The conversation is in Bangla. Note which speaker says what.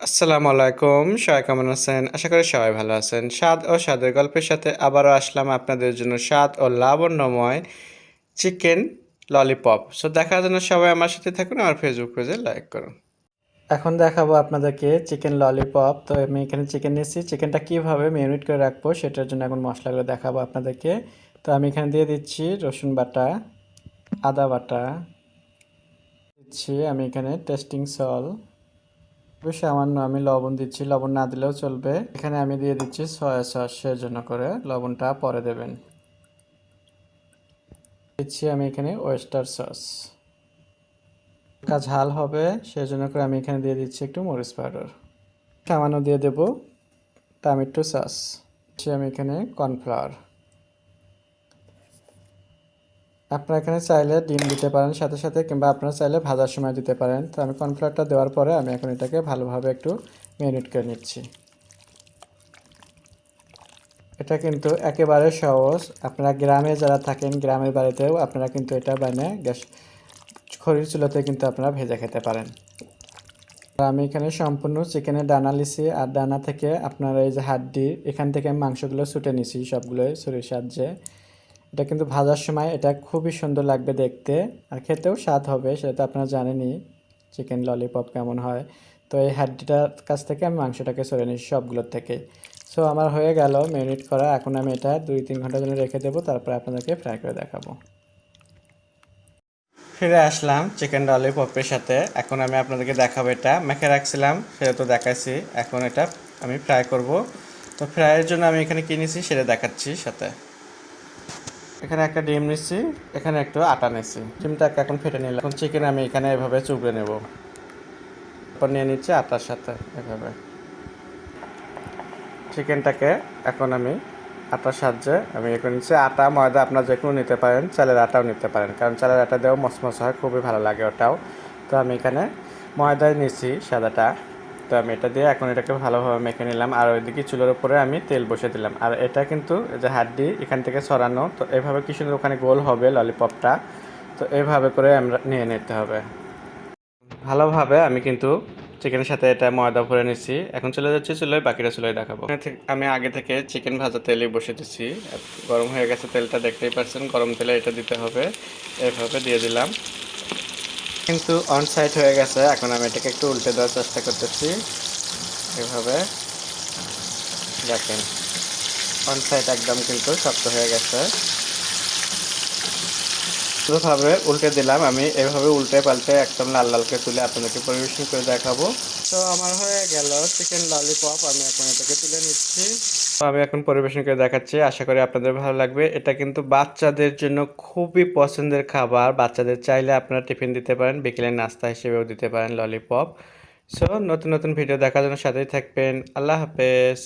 Speaker 1: আসসালামু আলাইকুম। সবাই কেমন আছেন? আশা করি সবাই ভালো আছেন। স্বাদ ও স্বাদের গল্পের সাথে আবারও আসলাম আপনাদের জন্য স্বাদ ও লাবণ্যময় চিকেন ললিপপ। সো দেখার জন্য সবাই আমার সাথে থাকুন, আমার ফেসবুক পেজে লাইক করুন। এখন দেখাবো আপনাদেরকে চিকেন ললিপপ। তো আমি এখানে চিকেন নিয়েছি। চিকেনটা কীভাবে ম্যারিনেট করে রাখব সেটার জন্য এখন মশলাগুলো দেখাবো আপনাদেরকে। তো আমি এখানে দিয়ে দিচ্ছি রসুন বাটা, আদা বাটা। দিচ্ছি আমি এখানে টেস্টিং সল সামান্য আমি লবণ দিচ্ছি, লবণ না দিলেও চলবে। এখানে আমি দিয়ে দিচ্ছি সয়া সস জন্য করে লবণটা পরে দেবেন। দিচ্ছি আমি এখানে ওয়েস্টার সস কাজ ঝাল হবে সেই জন্য করে আমি এখানে দিয়ে দিচ্ছি একটু মরিচ পাউডার সামান্য দিয়ে দেব টমেটো সস আমি এখানে কর্নফ্লাওয়ার আপনারা এখানে চাইলে ডিম দিতে পারেন সাথে সাথে, কিংবা আপনারা চাইলে ভাজার সময় দিতে পারেন। তো আমি কর্নফ্লাওয়ারটা দেওয়ার পরে আমি এখন এটাকে ভালোভাবে একটু ম্যারিনেট করে নিচ্ছি। এটা কিন্তু একেবারে সহজ। আপনারা গ্রামে যারা থাকেন, গ্রামের বাড়িতেও আপনারা কিন্তু এটা বানিয়ে গ্যাস খড়ির চুলাতে কিন্তু আপনারা ভেজে খেতে পারেন। আমি এখানে সম্পূর্ণ চিকেনের ডানা লিছি আর ডানা থেকে আপনার এই যে হাড্ডি, এখান থেকে আমি মাংসগুলো ছুটে নিছি সবগুলোই শরীর সাহায্যে এটা কিন্তু ভাজার সময় এটা খুবই সুন্দর লাগবে দেখতে। আর খেতেও স্বাদ হবে, সেটা তো আপনারা জানেনই। চিকেন ললিপপ কেমন হয়। তো এই হাড্ডিটার কাছ থেকে আমি মাংসটাকে সরে নিই সবগুলোর থেকে। সো আমার হয়ে গেল ম্যারিনেট করা। এখন আমি এটা দুই তিন ঘণ্টার জন্য রেখে দেবো, তারপরে আপনাদেরকে ফ্রাই করে দেখাবো। ফিরে আসলাম চিকেন ললিপপের সাথে। এখন আমি আপনাদেরকে দেখাবো এটা। মেখে রাখছিলাম, সেটা তো দেখাইছি। এখন এটা আমি ফ্রাই করব। তো ফ্রাইয়ের জন্য আমি এখানে কিনেছি সেটা দেখাচ্ছি সাথে। এখানে একটা ডিম নিচ্ছি, এখানে একটু আটা নিচ্ছি। ডিমটাকে এখন ফেটে নিলাম। এখন চিকেন আমি এখানে এভাবে চুবড়ে নেব। তারপর নিয়ে নিচ্ছি আটার সাথে এভাবে। চিকেনটাকে এখন আমি আটার সাহায্যে আমি এখন নিচ্ছি। আটা, ময়দা আপনার যে কোনো নিতে পারেন, চালের আটাও নিতে পারেন। কারণ চালের আটা দিয়েও মসমস হয়, খুবই ভালো লাগে ওটাও। তো আমি এখানে ময়দায় নিচ্ছি সাদাটা। তো আমি এটা দিয়ে এখন এটাকে ভালোভাবে মেখে নিলাম। আর ওইদিকে চুলোর উপরে আমি তেল বসে দিলাম। আর এটা কিন্তু যে হাড্ডি, এখান থেকে সরানো, তো এভাবে কি সুন্দর ওখানে গোল হবে ললিপপটা তো এভাবে করে আমরা নিয়ে নিতে হবে। ভালোভাবে আমি কিন্তু চিকেনের সাথে এটা ময়দা ভরে নিচ্ছি এখন চলে যাচ্ছি চুলোয়, বাকিটা চুলোয় দেখাবো। আমি আগে থেকে চিকেন ভাজা তেলে বসে দিচ্ছি গরম হয়ে গেছে তেলটা, দেখতেই পাচ্ছেন গরম তেলে এটা দিতে হবে। এভাবে দিয়ে দিলাম। কিন্তু অন সাইড হয়ে গেছে। এখন আমি এটাকে একটু উল্টে দেওয়ার চেষ্টা করতেছি। এভাবে। দেখেন অন সাইড একদম কিন্তু শক্ত হয়ে গেছে। ভাবে উল্টে দিলাম। আমি এভাবে উল্টে পাল্টে একদম লাল লালকে তুলে আপনাদেরকে পরিবেশন করে দেখাবো। তো আমার হয়ে গেল চিকেন ললিপপ আমি এখন এটাকে তুলে নিচ্ছি। আমি এখন পরিবেশন করে দেখাচ্ছি। আশা করি আপনাদের ভালো লাগবে। এটা কিন্তু বাচ্চাদের জন্য খুবই পছন্দের খাবার। বাচ্চাদের চাইলে আপনারা টিফিন দিতে পারেন, বিকেলের নাস্তা হিসেবেও দিতে পারেন ললিপপ সো নতুন নতুন ভিডিও দেখার জন্য সাথেই থাকবেন। আল্লাহ হাফেজ।